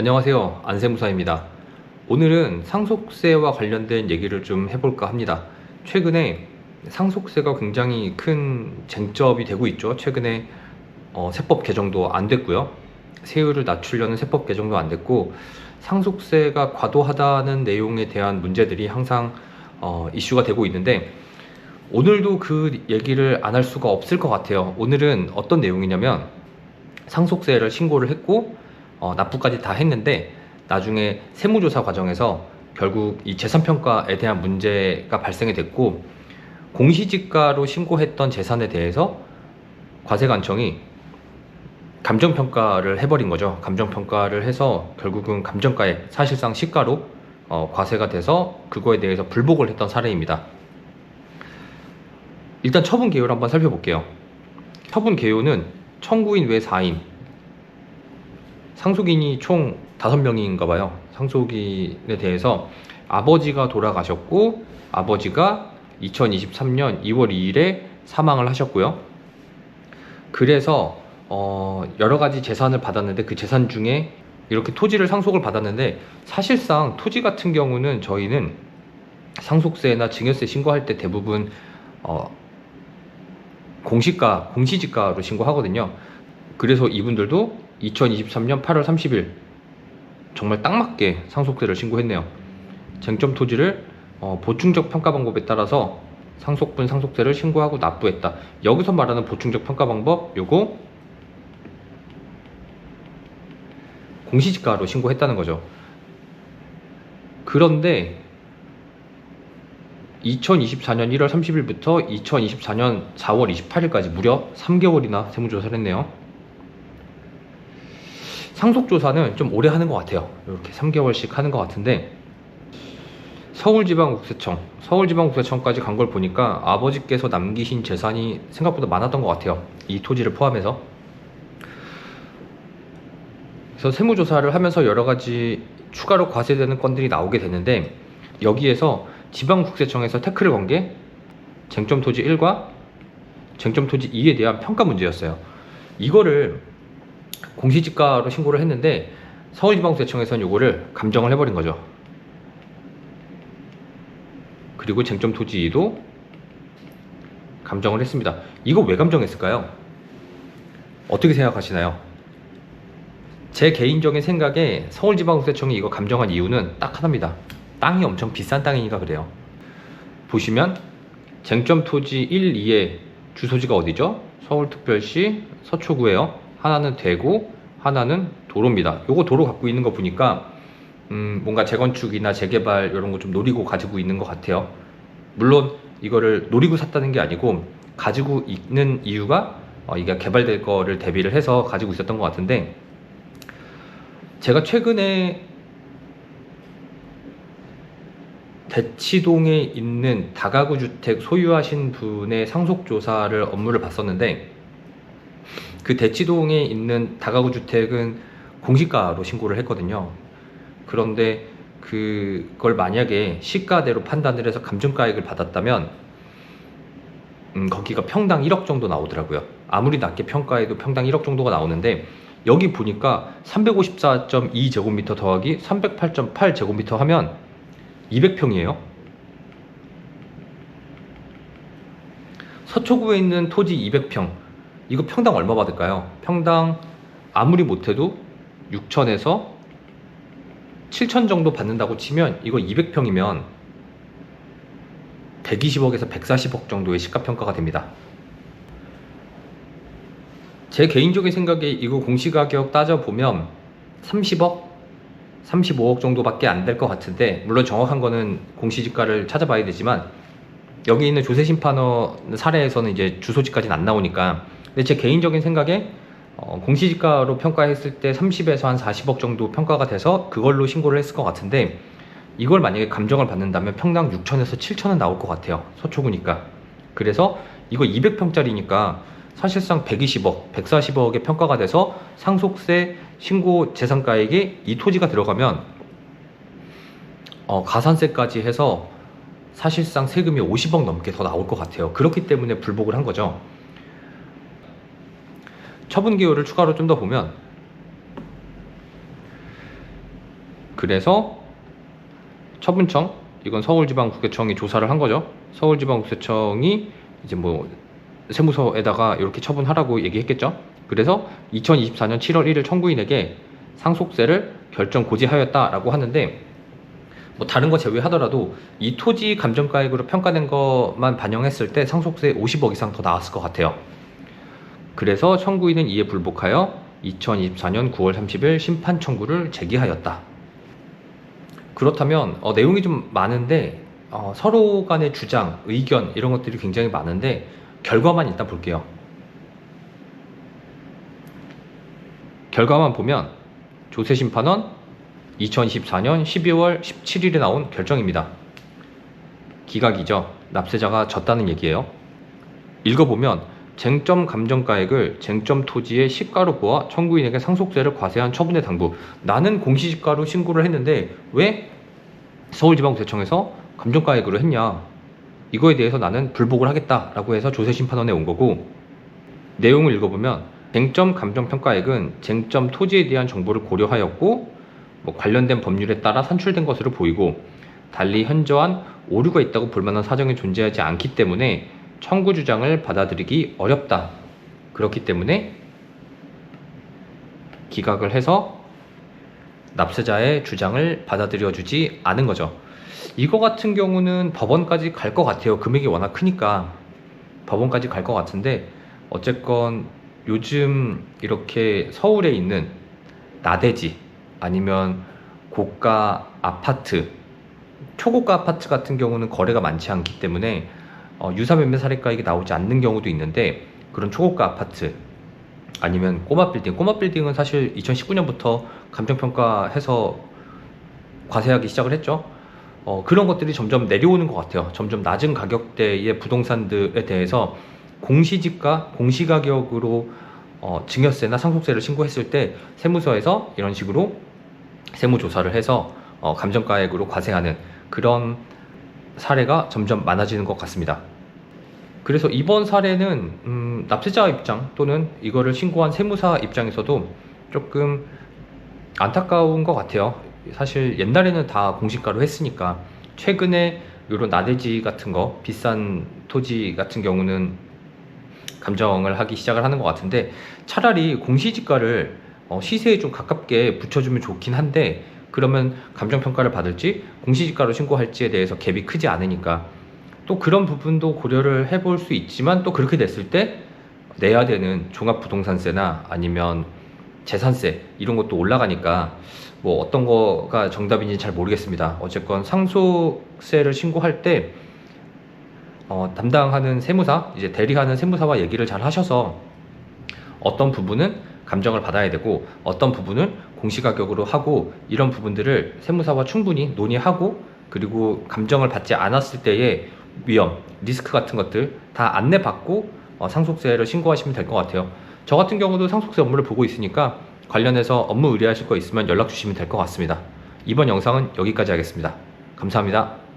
안녕하세요. 안세무사입니다. 오늘은 상속세와 관련된 얘기를 좀 해볼까 합니다. 최근에 상속세가 굉장히 큰 쟁점이 되고 있죠. 최근에 어, 세법 개정도 안 됐고요. 세율을 낮추려는 세법 개정도 안 됐고 상속세가 과도하다는 내용에 대한 문제들이 항상 어, 이슈가 되고 있는데 오늘도 그 얘기를 안 할 수가 없을 것 같아요. 오늘은 어떤 내용이냐면 상속세를 신고를 했고 어, 납부까지 다 했는데 나중에 세무조사 과정에서 결국 이 재산평가에 대한 문제가 발생이 됐고 공시지가로 신고했던 재산에 대해서 과세관청이 감정평가를 해버린 거죠. 감정평가를 해서 결국은 감정가에 사실상 시가로 어, 과세가 돼서 그거에 대해서 불복을 했던 사례입니다. 일단 처분 개요를 한번 살펴볼게요. 처분 개요는 청구인 외 4인, 상속인이 총 5명인가 봐요. 상속인에 대해서 아버지가 돌아가셨고 아버지가 2023년 2월 2일에 사망을 하셨고요. 그래서 어, 여러 가지 재산을 받았는데 그 재산 중에 이렇게 토지를 상속을 받았는데 사실상 토지 같은 경우는 저희는 상속세나 증여세 신고할 때 대부분 어, 공시가 공시지가로 신고하거든요. 그래서 이분들도 2023년 8월 30일 정말 딱 맞게 상속세를 신고했네요. 쟁점 토지를 어, 보충적 평가 방법에 따라서 상속분 상속세를 신고하고 납부했다. 여기서 말하는 보충적 평가 방법 요거 공시지가로 신고했다는 거죠. 그런데 2024년 1월 30일부터 2024년 4월 28일까지 무려 3개월이나 세무조사를 했네요. 상속조사는 좀 오래 하는 것 같아요. 이렇게 3개월씩 하는 것 같은데 서울지방국세청, 서울지방국세청까지 간 걸 보니까 아버지께서 남기신 재산이 생각보다 많았던 것 같아요. 이 토지를 포함해서. 그래서 세무조사를 하면서 여러 가지 추가로 과세되는 건들이 나오게 되는데 여기에서 지방국세청에서 태클을 건 게 쟁점 토지 1과 쟁점 토지 2에 대한 평가 문제였어요. 이거를 공시지가로 신고를 했는데 서울지방세청에서는 이거를 감정을 해버린 거죠. 그리고 쟁점 토지 2도 감정을 했습니다. 이거 왜 감정했을까요? 어떻게 생각하시나요? 제 개인적인 생각에 서울지방국세청이 이거 감정한 이유는 딱 하나입니다. 땅이 엄청 비싼 땅이니까 그래요. 보시면 쟁점 토지 1, 2의 주소지가 어디죠? 서울특별시 서초구예요. 하나는 대구, 하나는 도로입니다. 요거 도로 갖고 있는 거 보니까 음, 뭔가 재건축이나 재개발 이런 거 좀 노리고 가지고 있는 것 같아요. 물론 이거를 노리고 샀다는 게 아니고 가지고 있는 이유가 어, 이게 개발될 거를 대비를 해서 가지고 있었던 것 같은데 제가 최근에 대치동에 있는 다가구 주택 소유하신 분의 상속 조사를 업무를 봤었는데 그 대치동에 있는 다가구 주택은 공시가로 신고를 했거든요. 그런데 그걸 만약에 시가대로 판단을 해서 감정가액을 받았다면 음, 거기가 평당 1억 정도 나오더라고요. 아무리 낮게 평가해도 평당 1억 정도가 나오는데 여기 보니까 354.2 제곱미터 더하기 308.8 제곱미터 하면 200평이에요. 서초구에 있는 토지 200평. 이거 평당 얼마 받을까요? 평당 아무리 못해도 6천에서 7천 정도 받는다고 치면 이거 200평이면 120억에서 140억 정도의 시가평가가 됩니다. 제 개인적인 생각에 이거 공시가격 따져보면 30억? 35억 정도밖에 안 될 것 같은데 물론 정확한 거는 공시지가를 찾아봐야 되지만 여기 있는 조세 심판원 사례에서는 이제 주소지까지는 안 나오니까 근데 제 개인적인 생각에 어, 공시지가로 평가했을 때 30에서 한 40억 정도 평가가 돼서 그걸로 신고를 했을 것 같은데 이걸 만약에 감정을 받는다면 평당 6천에서 7천은 나올 것 같아요 서초구니까 그래서 이거 200평짜리니까 사실상 120억, 140억의 평가가 돼서 상속세 신고 재산가액에 이 토지가 들어가면 어, 가산세까지 해서 사실상 세금이 50억 넘게 더 나올 것 같아요. 그렇기 때문에 불복을 한 거죠. 처분 기호를 추가로 좀 더 보면 그래서 처분청 이건 서울지방국세청이 조사를 한 거죠. 서울지방국세청이 이제 뭐 세무서에다가 이렇게 처분하라고 얘기했겠죠. 그래서 2024년 7월 1일 청구인에게 상속세를 결정 고지하였다라고 하는데 뭐 다른 거 제외하더라도 이 토지 감정가액으로 평가된 것만 반영했을 때 상속세 50억 이상 더 나왔을 것 같아요. 그래서 청구인은 이에 불복하여 2024년 9월 30일 심판 청구를 제기하였다. 그렇다면 어, 내용이 좀 많은데 어, 서로 간의 주장, 의견 이런 것들이 굉장히 많은데 결과만 일단 볼게요. 결과만 보면 조세 심판원 2024년 12월 17일에 나온 결정입니다. 기각이죠. 납세자가 졌다는 얘기예요. 읽어보면 쟁점 감정가액을 쟁점 토지의 시가로 보아 청구인에게 상속세를 과세한 처분의 당부. 나는 공시지가로 신고를 했는데 왜 서울지방세청에서 감정가액으로 했냐? 이거에 대해서 나는 불복을 하겠다라고 해서 조세심판원에 온 거고 내용을 읽어보면 쟁점 감정평가액은 쟁점 토지에 대한 정보를 고려하였고 뭐 관련된 법률에 따라 산출된 것으로 보이고 달리 현저한 오류가 있다고 볼 만한 사정이 존재하지 않기 때문에 청구 주장을 받아들이기 어렵다. 그렇기 때문에 기각을 해서 납세자의 주장을 받아들여 주지 않은 거죠. 이거 같은 경우는 법원까지 갈 것 같아요. 금액이 워낙 크니까 법원까지 갈 것 같은데 어쨌건 요즘 이렇게 서울에 있는 나대지 아니면 고가 아파트, 초고가 아파트 같은 경우는 거래가 많지 않기 때문에 어, 유사 매매 사례가액이 나오지 않는 경우도 있는데 그런 초고가 아파트 아니면 꼬마 빌딩, 꼬마 빌딩은 사실 2019년부터 감정평가해서 과세하기 시작을 했죠. 어, 그런 것들이 점점 내려오는 것 같아요. 점점 낮은 가격대의 부동산들에 대해서 공시지가, 공시가격으로 어, 증여세나 상속세를 신고했을 때 세무서에서 이런 식으로 세무조사를 해서 어, 감정가액으로 과세하는 그런 사례가 점점 많아지는 것 같습니다. 그래서 이번 사례는 음, 납세자 입장 또는 이거를 신고한 세무사 입장에서도 조금 안타까운 것 같아요. 사실 옛날에는 다 공시가로 했으니까 최근에 이런 나대지 같은 거 비싼 토지 같은 경우는 감정을 하기 시작을 하는 것 같은데 차라리 공시지가를 어, 시세에 좀 가깝게 붙여주면 좋긴 한데 그러면 감정평가를 받을지 공시지가로 신고할지에 대해서 갭이 크지 않으니까 또 그런 부분도 고려를 해볼 수 있지만 또 그렇게 됐을 때 내야 되는 종합부동산세나 아니면 재산세 이런 것도 올라가니까 뭐 어떤 거가 정답인지 잘 모르겠습니다. 어쨌건 상속세를 신고할 때 어, 담당하는 세무사 이제 대리하는 세무사와 얘기를 잘 하셔서 어떤 부분은 감정을 받아야 되고 어떤 부분은 공시가격으로 하고 이런 부분들을 세무사와 충분히 논의하고 그리고 감정을 받지 않았을 때의 위험, 리스크 같은 것들 다 안내받고 어, 상속세를 신고하시면 될 것 같아요. 저 같은 경우도 상속세 업무를 보고 있으니까 관련해서 업무 의뢰하실 거 있으면 연락 주시면 될 것 같습니다. 이번 영상은 여기까지 하겠습니다. 감사합니다.